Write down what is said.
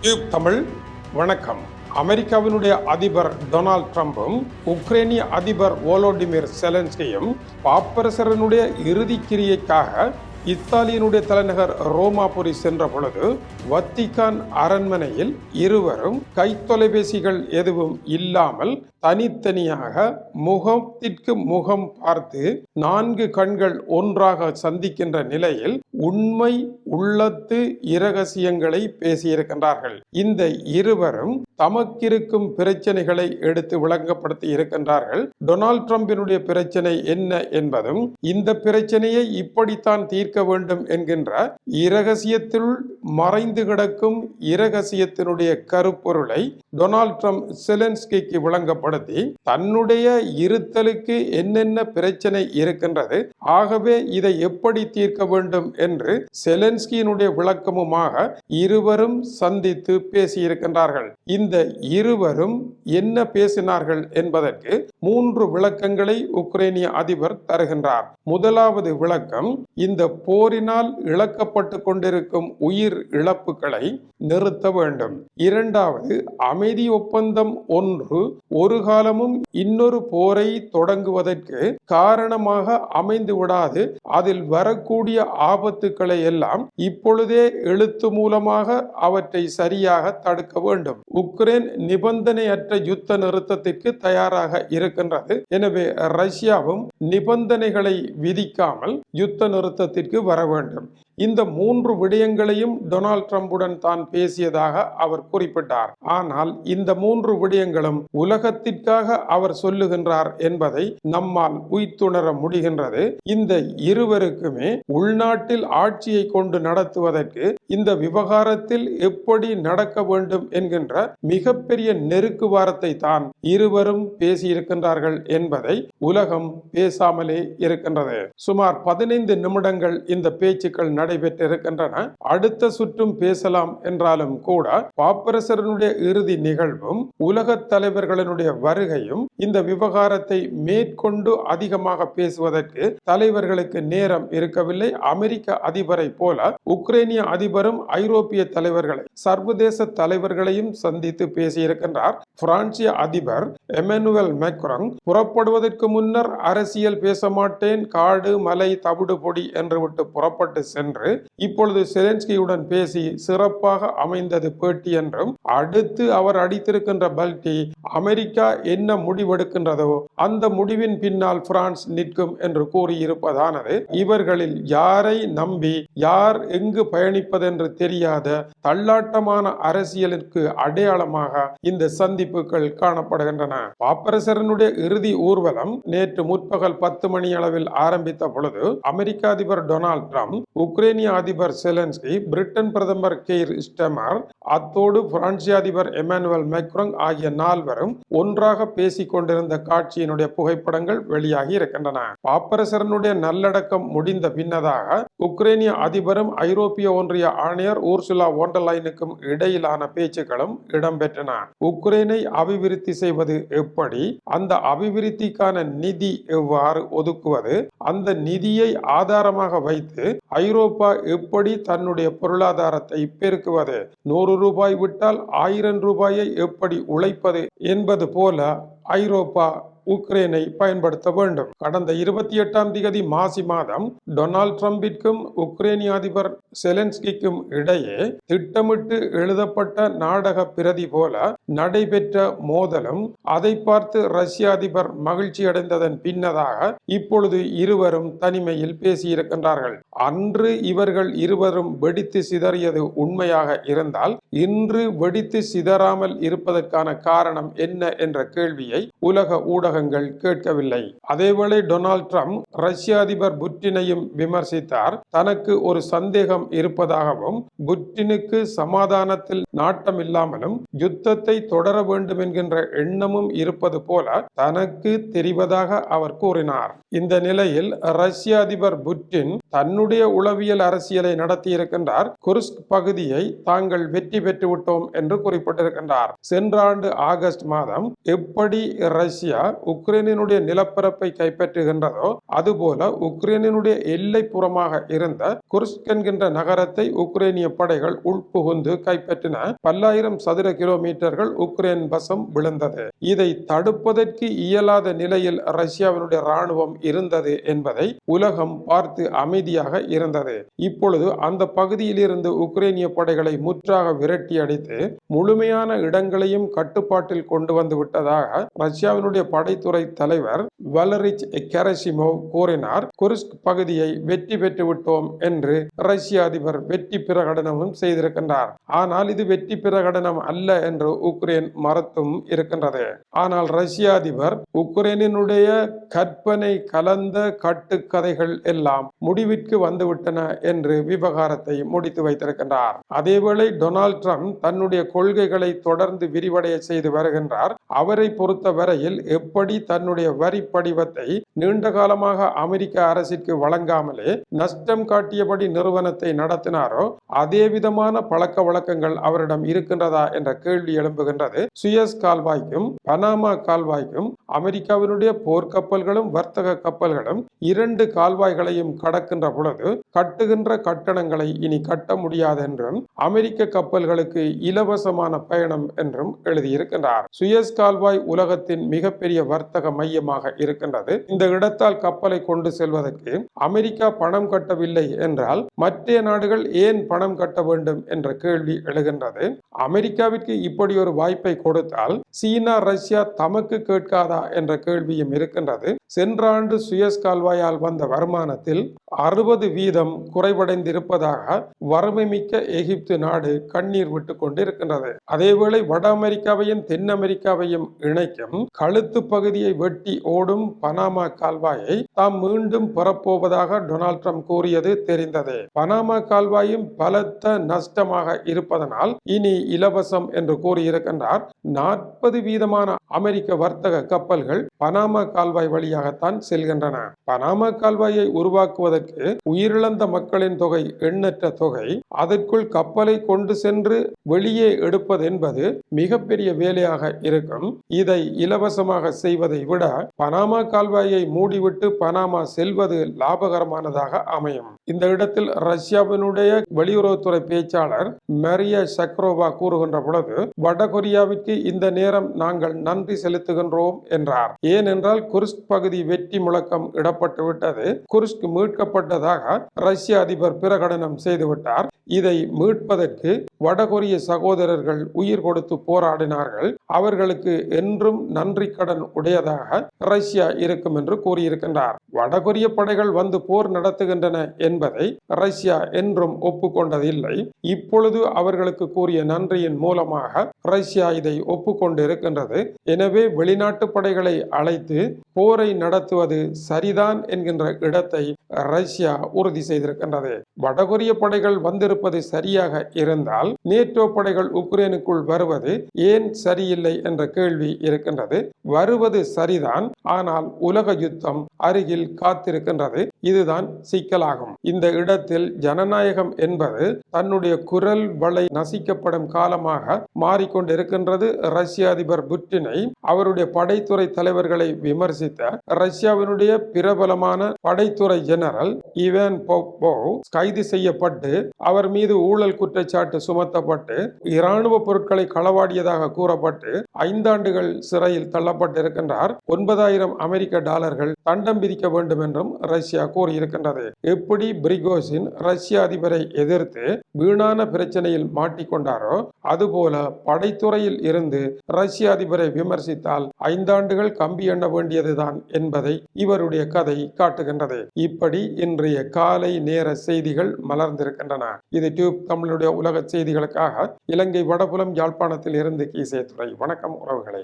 Tube Tamil வணக்கம். அமெரிக்காவினுடைய அதிபர் டொனால்ட் ட்ரம்பும் உக்ரைனிய அதிபர் ஓலோடிமிர் செலன்ஸ்கியும் பாப்பரசரனுடைய இறுதிக் கிரியைக்காக இத்தாலியினுடைய தலைநகர் ரோமாபுரி சென்ற பொழுது வத்திகான் அரண்மனையில் இருவரும் கைத்தொலைபேசிகள் எதுவும் இல்லாமல் தனித்தனியாக முகத்திற்கு முகம் பார்த்து நான்கு கண்கள் ஒன்றாக சந்திக்கின்ற நிலையில் உண்மை உள்ளத்து இரகசியங்களை பேசியிருக்கின்றார்கள். இந்த இருவரும் தமக்கிருக்கும் பிரச்சனைகளை எடுத்து விளங்கப்படுத்தி இருக்கின்றார்கள். டொனால்ட் ட்ரம்பினுடைய பிரச்சனை என்ன என்பதும் இந்த பிரச்சனையை இப்படித்தான் தீர்க்க வேண்டும் என்கின்ற இரகசியத்தில் மறைந்து கிடக்கும் இரகசியத்தினுடைய கருப்பொருளை டொனால்ட் ட்ரம்ப் செலன்ஸ்கிக்கு விளங்கப்படுத்தி தன்னுடைய இருத்தலுக்கு என்னென்ன பிரச்சனை இருக்கின்றது ஆகவே இதை எப்படி தீர்க்க வேண்டும் என்று செலன்ஸ்கியினுடைய விளக்கமுமாக இருவரும் சந்தித்து பேசியிருக்கின்றார்கள். இந்த இருவரும் என்ன பேசினார்கள் என்பதற்கு மூன்று விளக்கங்களை உக்ரைனிய அதிபர் தருகின்றார். முதலாவது விளக்கம் இந்த போரினால் இழக்கப்பட்டு கொண்டிருக்கும் உயிர் இழப்புகளை நிறுத்த வேண்டும். இரண்டாவது அமைதி ஒப்பந்தம் ஒன்று ஒரு காலமும் இன்னொரு போரை தொடங்குவதற்கு காரணமாக அமைந்து விடாது. அதில் வரக்கூடிய ஆபத்துக்களை எல்லாம் இப்பொழுதே எழுத்து மூலமாக அவற்றை சரியாக தடுக்க வேண்டும். உக்ரைன் நிபந்தனையற்ற யுத்த நிறுத்தத்திற்கு தயாராக இருக்கின்றது. எனவே ரஷ்யாவும் நிபந்தனைகளை விதிக்காமல் யுத்த நிறுத்தத்திற்கு வர வேண்டும். இந்த மூன்று விடயங்களையும் டொனால்ட் ட்ரம்புடன் தான் பேசியதாக அவர் குறிப்பிட்டார். ஆனால் இந்த மூன்று விடயங்களும் உலகத்திற்காக அவர் சொல்லுகின்றார் என்பதை நம்மால் உய்த்துணர முடிகின்றது. இந்த இருவருக்குமே உள்நாட்டில் ஆட்சியை கொண்டு நடத்துவதற்கு இந்த விவகாரத்தில் எப்படி நடக்க வேண்டும் என்கின்ற மிகப்பெரிய நெருக்கு வாரத்தை தான் இருவரும் பேசியிருக்கின்றார்கள் என்பதை உலகம் பேசாமலே இருக்கின்றது. சுமார் பதினைந்து நிமிடங்கள் இந்த பேச்சுக்கள் நடைபெற்றிருக்கின்றன. அடுத்த சுற்றும் பேசலாம் என்றாலும் கூட பாப்பரசரனுடைய இறுதி நிகழ்வும் உலக தலைவர்களினுடைய வருகையும் இந்த விவகாரத்தை மேற்கொண்டு அதிகமாக பேசுவதற்கு தலைவர்களுக்கு நேரம் இருக்கவில்லை. அமெரிக்க அதிபரை போல உக்ரைனிய வரும் ஐரோப்பிய தலைவர்களை சர்வதேச தலைவர்களையும் சந்தித்து பேசியிருக்கின்றார். பிரான்சிய அதிபர் எமனுவல் மேக்ரோங் புறப்படுவதற்கு முன்னர் அரசியல் பேச மாட்டேன் காடு மலை தவிடு பொடி என்று விட்டு புறப்பட்டு சென்று இப்பொழுது செலென்ஸ்கியுடன் பேசி சிறப்பாக அமைந்தது பேட்டி என்றும் அடுத்து அவர் அடித்திருக்கின்ற பல்டி அமெரிக்கா என்ன முடிவெடுக்கின்றதோ அந்த முடிவின் பின்னால் பிரான்ஸ் நிற்கும் என்று கூறியிருப்பதானது. இவர்களில் யாரை நம்பி யார் எங்கு என்று தெரியாத தள்ளாட்டமான அரசியலுக்கு அடையாளமாக இந்த சந்திப்புகள் காணப்படுகின்றன. பாப்பரசரனுடைய இறுதி ஊர்வலம் நேற்று முற்பகல் பத்து மணி அளவில் ஆரம்பித்த பொழுது அமெரிக்க அதிபர் டொனால்ட் ட்ரம்ப் உக்ரைனிய அதிபர் செலன்ஸ்கி பிரிட்டன் பிரதமர் கெய்ர் ஸ்டெமர் அத்தோடு பிரான்சிய அதிபர் எமானுவல் மேக்ரோங் ஆகிய நால்வரும் ஒன்றாக பேசிக் கொண்டிருந்த காட்சியினுடைய புகைப்படங்கள் வெளியாகி இருக்கின்றன. பாப்பரசரனுடைய நல்லடக்கம் முடிந்த பின்னதாக உக்ரைனிய அதிபரும் ஐரோப்பிய ஒன்றிய ஆணையர் ஊர்சுலா ஓண்டலைனுக்கும் இடையிலான பேச்சுக்களும் இடம்பெற்றன. உக்ரைனை அபிவிருத்தி செய்வது எப்படி? அந்த அபிவிருத்திக்கான நிதி எவ்வாறு ஒதுக்குவது? அந்த நிதியை ஆதாரமாக வைத்து ஐரோப்பா எப்படி தன்னுடைய பொருளாதாரத்தை பெருக்குவது? நூறு ரூபாய் விட்டால் ஆயிரம் ரூபாயை எப்படி உழைப்பது என்பது போல ஐரோப்பா உக்ரைனை பயன்படுத்த வேண்டும். கடந்த இருபத்தி எட்டாம் திகதி மாசி மாதம் டொனால்ட் ட்ரம்பிற்கும் உக்ரைனிய அதிபர் செலன்ஸ்கிக்கும் இடையே திட்டமிட்டு எழுதப்பட்ட நாடக பிரதி போல நடைபெற்ற மோதலும் அதை பார்த்து ரஷ்ய அதிபர் மகிழ்ச்சி அடைந்ததன் பின்னதாக இப்பொழுது இருவரும் தனிமையில் பேசியிருக்கின்றார்கள். அன்று இவர்கள் இருவரும் வெடித்து சிதறியது உண்மையாக இருந்தால் இன்று வெடித்து சிதறாமல் இருப்பதற்கான காரணம் என்ன என்ற கேள்வியை உலக ஊடகங்கள் கேட்கவில்லை. அதேவேளை டொனால்ட் ட்ரம்ப் ரஷ்ய அதிபர் புட்டினையும் விமர்சித்தார். தனக்கு ஒரு சந்தேகம் இருப்பதாகவும் புட்டினுக்கு சமாதானத்தில் நாட்டம் இல்லாமலும் யுத்தத்தை தொடர வேண்டும் என்கின்ற எண்ணமும் இருப்பது போல தனக்கு தெரிவதாக அவர் கூறினார். இந்த நிலையில் ரஷ்ய அதிபர் புட்டின் தன்னுடைய உளவியல் அரசியலை நடத்தியிருக்கின்றார். குர்ஸ்க் பகுதியை தாங்கள் வெற்றி பெற்று விட்டோம் என்று குறிப்பிட்டிருக்கின்றார். சென்ற ஆண்டு ஆகஸ்ட் மாதம் எப்படி ரஷ்யா உக்ரைனினுடைய நிலப்பரப்பை கைப்பற்றுகின்றதோ அதுபோல உக்ரைனினுடைய எல்லைப்புறமாக இருந்த குர்ஸ்க் என்கின்ற நகரத்தை உக்ரைனிய படைகள் உள்புகுந்து கைப்பற்றின பல்லாயிரம் சதுர கிலோமீட்டர்கள் உக்ரைன் வசம் விழுந்தது. இதை தடுப்பதற்கு இயலாத நிலையில் ரஷ்யாவினுடைய ராணுவம் இருந்தது என்பதை உலகம் பார்த்து அமைதியாக இருந்தது. இப்பொழுது அந்த பகுதியிலிருந்து உக்ரைனிய படைகளை முற்றாக விரட்டி அடித்து முழுமையான இடங்களையும் கட்டுப்பாட்டில் கொண்டு வந்து விட்டதாக ரஷ்யாவினுடைய படைத்துறை தலைவர் வலரிச் கெரசிமோவ் கூறினார். குருஸ்க் பகுதியை வெற்றி பெற்று விட்டோம் என்று ரஷ்ய அதிபர் வெற்றி பிரகடனமும் செய்திருக்கின்றார். ஆனால் இது வெற்றி பிரகடனம் அல்ல என்று உக்ரைன் மறுத்தும் இருக்கின்றது. ஆனால் ரஷ்ய அதிபர் உக்ரைனினுடைய கற்பனை கலந்த கட்டுக்கதைகள் எல்லாம் முடிவிற்கு வந்துவிட்டன என்று விவகாரத்தை முடித்து வைத்திருக்கின்றார். அதேவேளை டொனால்ட் ட்ரம்ப் தன்னுடைய கொள்கைகளை தொடர்ந்து விரிவடைய செய்து வருகின்றார். அவரை பொறுத்த வரையில் எப்படி தன்னுடைய வரி படிவத்தை நீண்ட காலமாக அமெரிக்க அரசிற்கு வழங்காமலே நஷ்டம் காட்டியபடி நிறுவனத்தை நடத்தினாரோ அதே விதமான பழக்க வழக்கங்கள் அவரிடம் இருக்கின்றதா என்ற கேள்வி எழும்புகின்றது. சுயஸ் கால்வாய்க்கும் பனாமா கால்வாய்க்கும் அமெரிக்காவினுடைய போர்க்கப்பல்களும் வர்த்தக கப்பல்களும் இரண்டு கால்வாய்களையும் கடக்கின்ற பொழுது கட்டுகின்ற கட்டணங்களை இனி கட்ட முடியாது என்றும் அமெரிக்க கப்பல்களுக்கு இலவசமான பயணம் என்றும் எழுதியிருக்கின்றார். சுயஸ் கால்வாய் உலகத்தின் மிகப்பெரிய வர்த்தக மையமாக இருக்கின்றது. இந்த இடத்தால் கப்பலை கொண்டு செல்வதற்கு அமெரிக்கா பணம் கட்டவில்லை என்றால் மற்ற நாடுகள் ஏன் பணம் கட்ட வேண்டும் என்ற கேள்வி எழுகின்றது. அமெரிக்காவிற்கு இப்படி ஒரு வாய்ப்பை கொடுத்தால் சீனா ரஷ்யா தமக்கு கேட்காதா என்ற கேள்வியும் இருக்கின்றது. சென்ற ஆண்டு சுயஸ் கால்வாயால் வந்த வருமானத்தில் அறுபது வீதம் குறைவடைந்திருப்பதாக வறுமை மிக்க எகிப்து நாடு கண்ணீர் விட்டு கொண்டிருக்கின்றது. அதேவேளை வட அமெரிக்காவையும் தென் அமெரிக்காவையும் இணைக்கும் கழுத்து பகுதியை வெட்டி ஓடும் பனாமா கால்வாயை தாம் மீண்டும் பெறப்போவதாக டொனால்ட் ட்ரம்ப் கூறியது தெரிந்தது. பனாமா கால்வாயும் பலத்த நஷ்டமாக இருப்பதனால் இனி இலவசம் என்று கூறியிருக்கின்றார். நாற்பது வீதமான அமெரிக்க வர்த்தக கப்பல்கள் பனாமா கால்வாய் வழியாக வழியாகத்தான் செல்கின்றன. பனாமா கால்வாயை உருவாக்குவதற்கு உயிரிழந்த மக்களின் தொகை எண்ணற்ற தொகை அதற்குள் கப்பலை கொண்டு சென்று வெளியே எடுப்பது என்பது மிகப்பெரிய வேலையாக இருக்கும். இதை இலவசமாக செய்வதை விட பனாமா கால்வாயை மூடிவிட்டு பனாமா செல்வது லாபகரமானதாக அமையும். இந்த இடத்தில் ரஷ்யாவினுடைய வெளியுறவுத்துறை பேச்சாளர் மரியா சக்ரோவா கூறுகின்ற பொழுது வடகொரியாவிற்கு இந்த நேரம் நாங்கள் நன்றி செலுத்துகின்றோம் என்றார். ஏனென்றால் குர்ஸ்க் பகுதி வெற்றி முழக்கம் இடப்பட்டு விட்டது. குர்ஸ்க் மீட்கப்பட்டதாக ரஷ்ய அதிபர் பிரகடனம் செய்துவிட்டார் இதை மீட்பதற்கு வடகொரிய சகோதரர்கள் உயிர் கொடுத்து போராடினார்கள். அவர்களுக்கு என்றும் நன்றி கடன் உடையதாக ரஷ்யா இருக்கும் என்று கூறியிருக்கின்றார். வடகொரிய படைகள் வந்து போர் நடத்துகின்றன என்பதை ரஷ்யா என்றும் ஒப்புக்கொண்டதில்லை. இப்பொழுது அவர்களுக்கு கூறிய நன்றியின் மூலமாக ரஷ்யா இதை ஒப்புக்கொண்டிருக்கின்றது. எனவே வெளிநாட்டு படைகளை அழைத்து போரை நடத்துவது சரிதான் என்கின்ற இடத்தை ரஷ்யா உறுதி செய்திருக்கின்றது. வடகொரிய படைகள் வந்திருப்பது சரியாக இருந்தால் நேட்டோ படைகள் உக்ரைனுக்குள் வருவது ஏன் சரியில்லை என்ற கேள்வி இருக்கின்றது. வருவது சரிதான் ஆனால் உலக யுத்தம் அருகில் காத்திருக்கின்றது. இதுதான் சிக்கலாகும். இந்த இடத்தில் ஜனநாயகம் என்பது தன்னுடைய குரல் வலை நசிக்கப்படும் காலமாக மாறிக்கொண்டிருக்கின்றது. ரஷ்ய அதிபர் புட்டினை அவருடைய படைத்துறை தலைவர்களை விமர்சித்த ரஷ்யாவினுடைய பிரபலமான படைத்துறை ஜெனரல் இவன் போப்போவ் கைது செய்யப்பட்டு அவர் மீது ஊழல் குற்றச்சாட்டு சுமத்தப்பட்டு இராணுவ பொருட்களை களவாடியதாக கூறப்பட்டு ஐந்தாண்டுகள் சிறையில் தள்ளப்பட்டிருக்கின்றார். ஒன்பதாயிரம் அமெரிக்க டாலர்கள் தண்டம் விதிக்க வேண்டும் என்றும் ரஷ்யா கூறியிருக்கின்றது. எப்படி பிரிகோசின் ரஷ்ய அதிபரை எதிர்த்து வீணான பிரச்சனையில் மாட்டிக்கொண்டாரோ அதுபோல படைத்துறையில் இருந்து ரஷ்ய அதிபரை விமர்சித்தால் ஐந்தாண்டுகள் கம்பி எண்ண வேண்டியதுதான் என்பதை இவருடைய கதை காட்டுகின்றது. இப்படி இன்றைய காலை நேர செய்திகள் மலர்ந்திருக்கின்றன. இது டியூப் தமிழுடைய உலக செய்திகளுக்காக இலங்கை வடபுலம் யாழ்ப்பாணத்தில் இருந்து கீசே துறை வணக்கம் உறவுகளை.